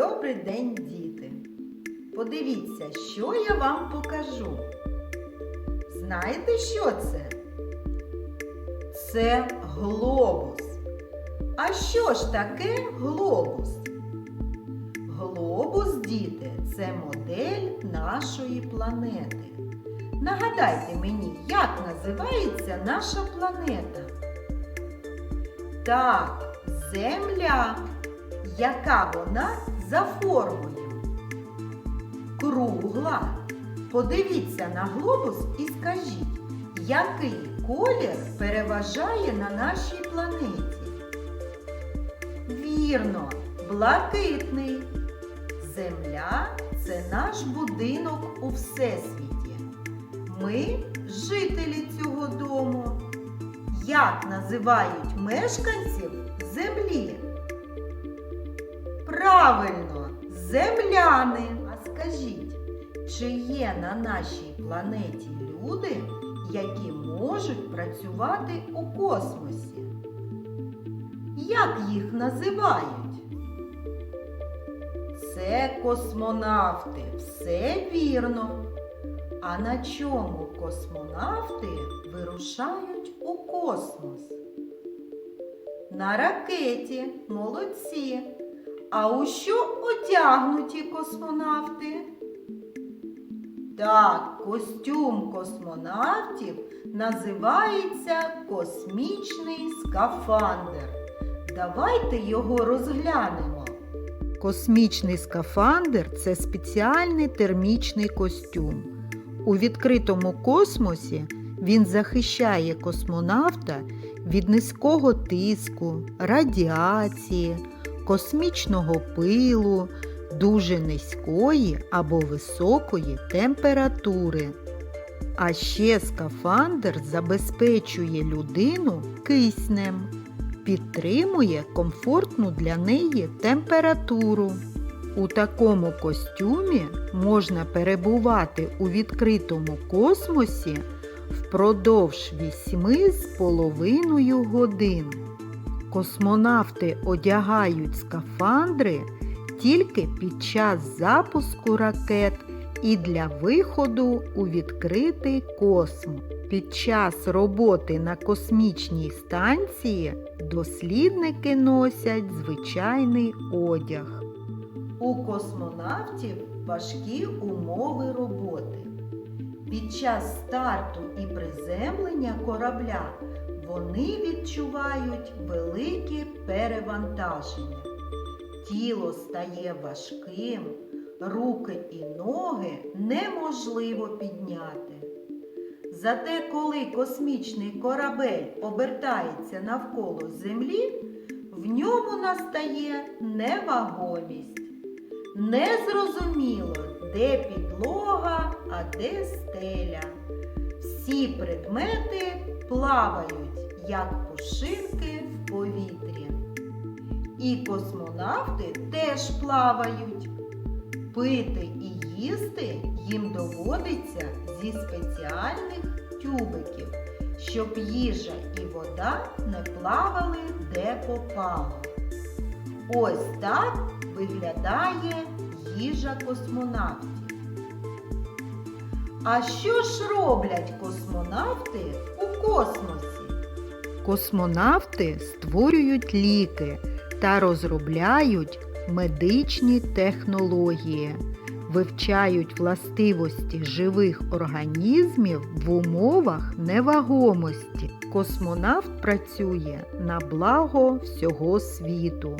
Добрий день, діти! Подивіться, що я вам покажу. Знаєте, що це? Це глобус. А що ж таке глобус? Глобус, діти, це модель нашої планети. Нагадайте мені, як називається наша планета? Так, Земля. Яка вона за формою? Кругла. Подивіться на глобус і скажіть, який колір переважає на нашій планеті? Вірно, блакитний. Земля це наш будинок у всесвіті. Ми жителі цього дому. Як називають мешканців землі? Правильно, земляни. А скажіть, чи є на нашій планеті люди, які можуть працювати у космосі? Як їх називають? Це космонавти. Все вірно. А на чому космонавти вирушають у космос? На ракеті, молодці. А у що одягнуті космонавти? Так, костюм космонавтів називається космічний скафандр. Давайте його розглянемо. Космічний скафандр це спеціальний термічний костюм. У відкритому космосі він захищає космонавта від низького тиску, радіації, космічного пилу, дуже низької або високої температури. А ще скафандр забезпечує людину киснем, підтримує комфортну для неї температуру. У такому костюмі можна перебувати у відкритому космосі впродовж вісьми з половиною годин. Космонавти одягають скафандри тільки під час запуску ракет і для виходу у відкритий космос. Під час роботи на космічній станції дослідники носять звичайний одяг. У космонавтів важкі умови роботи. Під час старту і приземлення корабля вони відчувають велике перевантаження. Тіло стає важким, руки і ноги неможливо підняти. Зате, коли космічний корабель обертається навколо Землі, в ньому настає невагомість. Незрозуміло, де підлога, а де стеля. Всі предмети плавають, як пушинки в повітрі. І космонавти теж плавають. Пити і їсти їм доводиться зі спеціальних тюбиків, щоб їжа і вода не плавали де попало. Ось так виглядає їжа космонавтів. А що ж роблять космонавти у космосі? Космонавти створюють ліки та розробляють медичні технології, вивчають властивості живих організмів в умовах невагомості. Космонавт працює на благо всього світу.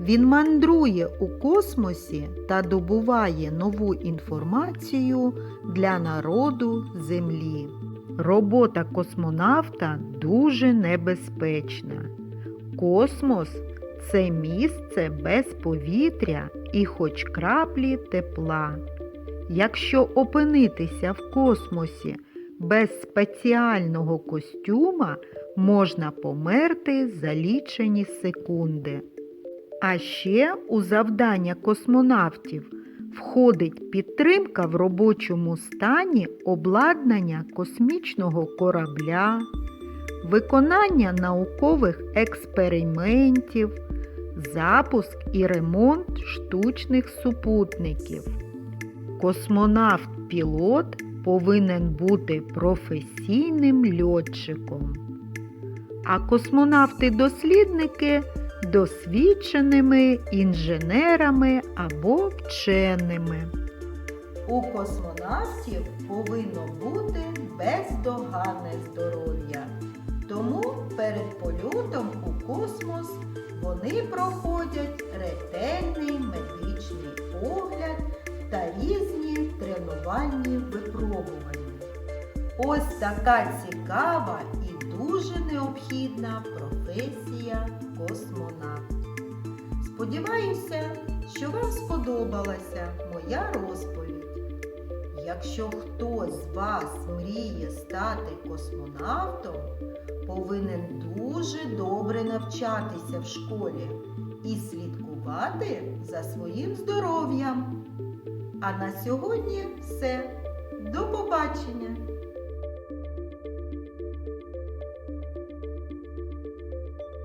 Він мандрує у космосі та добуває нову інформацію для народу Землі. Робота космонавта дуже небезпечна. Космос це місце без повітря і хоч краплі тепла. Якщо опинитися в космосі без спеціального костюма, можна померти за лічені секунди. А ще у завдання космонавтів входить підтримка в робочому стані обладнання космічного корабля, виконання наукових експериментів, запуск і ремонт штучних супутників. Космонавт-пілот повинен бути професійним льотчиком, а космонавти-дослідники досвідченими інженерами або вченими. У космонавтів повинно бути бездоганне здоров'я. Тому перед польотом у космос вони проходять ретельний медичний огляд та різні тренувальні випробування. Ось така цікава і дуже необхідна професія космонавт. Сподіваюся, що вам сподобалася моя розповідь. Якщо хтось з вас мріє стати космонавтом, повинен дуже добре навчатися в школі і слідкувати за своїм здоров'ям. А на сьогодні все. До побачення!